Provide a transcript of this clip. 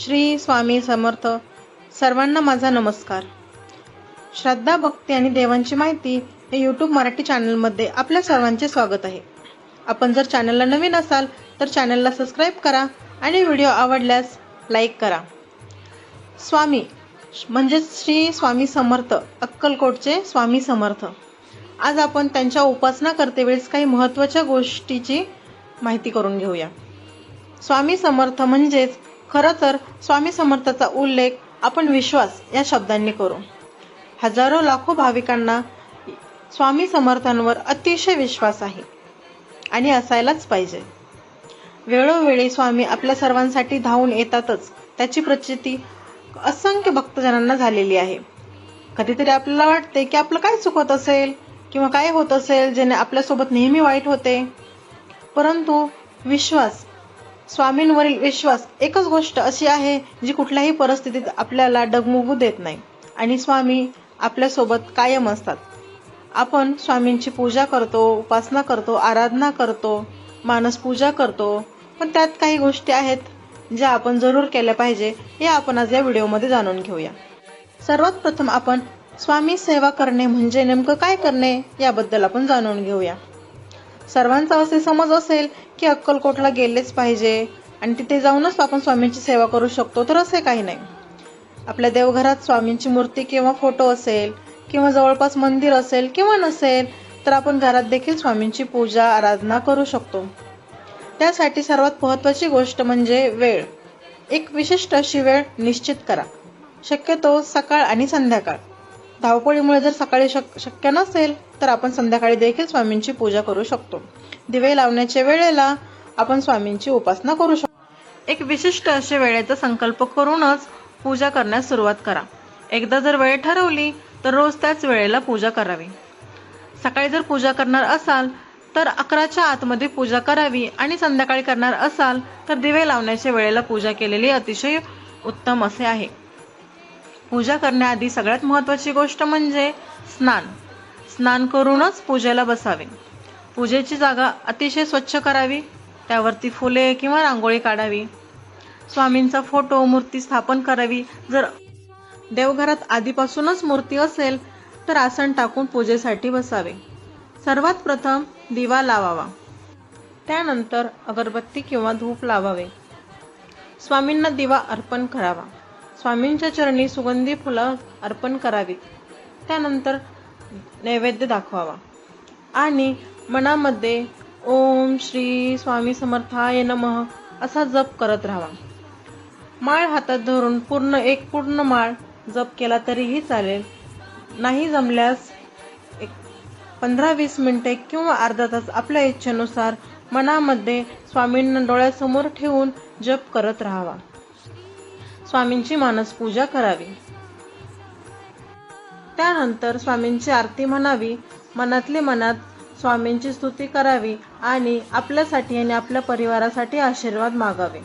श्री स्वामी समर्थ सर्वांना माझा नमस्कार. श्रद्धा भक्ती आणि देवांची माहिती या यूट्यूब मराठी चॅनलमध्ये आपल्या सर्वांचे स्वागत आहे. आपण जर चॅनलला नवीन असाल तर चॅनलला सबस्क्राईब करा आणि व्हिडिओ आवडल्यास लाईक करा. स्वामी म्हणजेच श्री स्वामी समर्थ अक्कलकोटचे स्वामी समर्थ. आज आपण त्यांच्या उपासना करतेवेळेस काही महत्त्वाच्या गोष्टीची माहिती करून घेऊया. स्वामी समर्थ म्हणजेच खरं तर स्वामी समर्थाचा उल्लेख आपण विश्वास या शब्दांनी करू. हजारो लाखो भाविकांना स्वामी समर्थांवर अतिशय विश्वास आहे आणि असायलाच पाहिजे. वेळोवेळी स्वामी आपल्या सर्वांसाठी धावून येतातच त्याची प्रचिती असंख्य भक्तजनांना झालेली आहे. कधीतरी आपल्याला वाटते की आपलं काय चुकत असेल किंवा काय होत असेल ज्याने आपल्यासोबत नेहमी वाईट होते. परंतु विश्वास स्वामींवरील विश्वास एकच गोष्ट अशी आहे जी कुठल्याही परिस्थितीत आपल्याला डगमगू देत नाही. आणि स्वामी आपल्यासोबत कायम असतात. आपण स्वामींची पूजा करतो उपासना करतो आराधना करतो मानस पूजा करतो. पण त्यात काही गोष्टी आहेत ज्या आपण जरूर केल्या पाहिजे हे आपण आज या व्हिडिओमध्ये जाणून घेऊया. सर्वात प्रथम आपण स्वामी सेवा करणे म्हणजे नेमकं काय करणे याबद्दल आपण जाणून घेऊया. सर्वांचा असे समज असेल की अक्कलकोटला गेलेच पाहिजे आणि तिथे जाऊनच आपण स्वामींची सेवा करू शकतो तर असे काही नाही. आपल्या देवघरात स्वामींची मूर्ती किंवा फोटो असेल किंवा जवळपास मंदिर असेल किंवा नसेल तर आपण घरात देखील स्वामींची पूजा आराधना करू शकतो. त्यासाठी सर्वात महत्त्वाची गोष्ट म्हणजे वेळ. एक विशिष्ट अशी वेळ निश्चित करा. शक्यतो सकाळ आणि संध्याकाळ. धावपळीमुळे जर सकाळी शक शक्य नसेल तर आपण संध्याकाळी देखील स्वामींची पूजा करू शकतो. दिवे लावण्याच्या वेळेला आपण स्वामींची उपासना करू शकतो. एक विशिष्ट असे वेळेचा संकल्प करूनच पूजा करण्यास सुरुवात करा. एकदा जर वेळ ठरवली तर रोज त्याच वेळेला पूजा करावी. सकाळी जर पूजा करणार असाल तर अकराच्या आतमध्ये पूजा करावी आणि संध्याकाळी करणार असाल तर दिवे लावण्याच्या वेळेला पूजा केलेली अतिशय उत्तम असे आहे. पूजा करण्याआधी सगळ्यात महत्त्वाची गोष्ट म्हणजे स्नान. स्नान करूनच पूजेला बसावे. पूजेची जागा अतिशय स्वच्छ करावी. त्यावरती फुले किंवा रांगोळी काढावी. स्वामींचा फोटो मूर्ती स्थापन करावी. जर देवघरात आधीपासूनच मूर्ती असेल तर आसन टाकून पूजेसाठी बसावे. सर्वात प्रथम दिवा लावावा. त्यानंतर अगरबत्ती किंवा धूप लावावे. स्वामींना दिवा अर्पण करावा. स्वामींच्या चरणी सुगंधी फुलं अर्पण करावीत. त्यानंतर नैवेद्य दाखवावा. आणि मनामध्ये ओम श्री स्वामी समर्थाय नमः असा जप करत राहावा. माळ हातात धरून पूर्ण एक पूर्ण माळ जप केला तरीही चालेल. नाही जमल्यास एक पंधरा वीस मिनिटे किंवा अर्धा तास आपल्या इच्छेनुसार मनामध्ये स्वामींना डोळ्यासमोर ठेवून जप करत राहावा. स्वामींची मानस पूजा करावी. त्यानंतर स्वामींची आरती म्हणावी मनातली मनात स्वामींची स्तुती करावी आणि आपल्यासाठी आणि आपल्या परिवारासाठी आशीर्वाद मागावे.